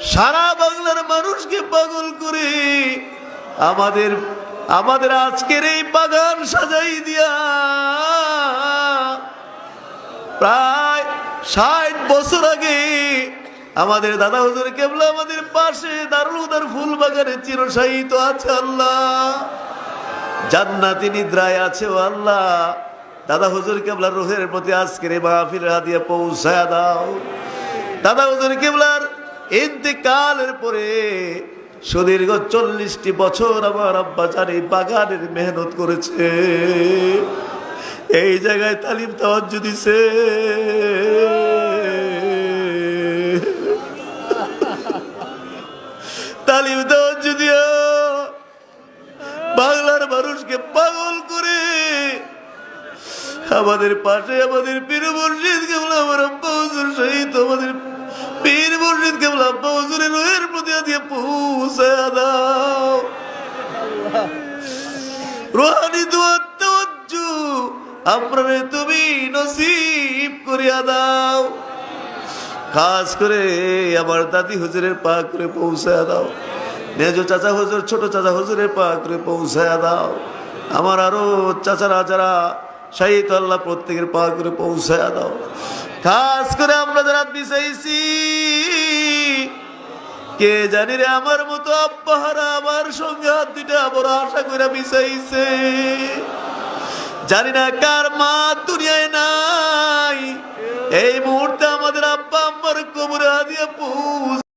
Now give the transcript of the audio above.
সারা বাংলার মানুষকে পাগল করে আমাদের আমাদের আজকের এই বাগান সাজাই দিয়া প্রায় ষাট বছর আগে আমাদের দাদা হুজুর কেবলা আমাদের পাশে দারুল উদার ফুল বাগানে চিরসাহিত আছে আল্লাহ। জান্নাতি নিদ্রায় আছে আল্লাহ। দাদা হুজুর কেবলার রোহের প্রতি আজকের মাহফিল হাদিয়া পৌঁছায় দাও। দাদা হুজুর কেবলার ইন্তেকালের পরে সুদীর্ঘ চল্লিশটি বছর আমার আব্বা জান এই বাগানের মেহনত করেছে। এই জায়গায় তালিম তাওয়াজ্জ দিছে। তালিম তাওয়াজ্জ দিয়া বাংলার মানুষকে পাগল করে আমাদের পাশে আমাদের পীর মুর্শিদ কেবল আমার মুর্শিদ কেবল আব্বা হুজুরের রোহের প্রতি দিয়ে পৌঁছায় দাও। রোহানি তুমি নসিব করিয়া দাও। খাস করে আমার দাদি হুজুরের পা করে পৌঁছায় দাও। মেজো চাচা হুজুর, ছোট চাচা হুজুরের পা করে পৌঁছায় দাও। আমার আরও চাচারা, যারা শাহিদ আল্লাহ প্রত্যেকের পা করে পৌঁছায় দাও। খাস করে আমরা যারা বিষাইছি কে জানি রে আমার মতো আব্বাহারা আমার সঙ্গে হাত দুইটা বড় আশা করে মিশাইছে। জানি না কার মা দুনিয়ায় নাই। এই মুহূর্তে আমাদের আব্বা আম্মার কবরে দিয়ে পৌঁছ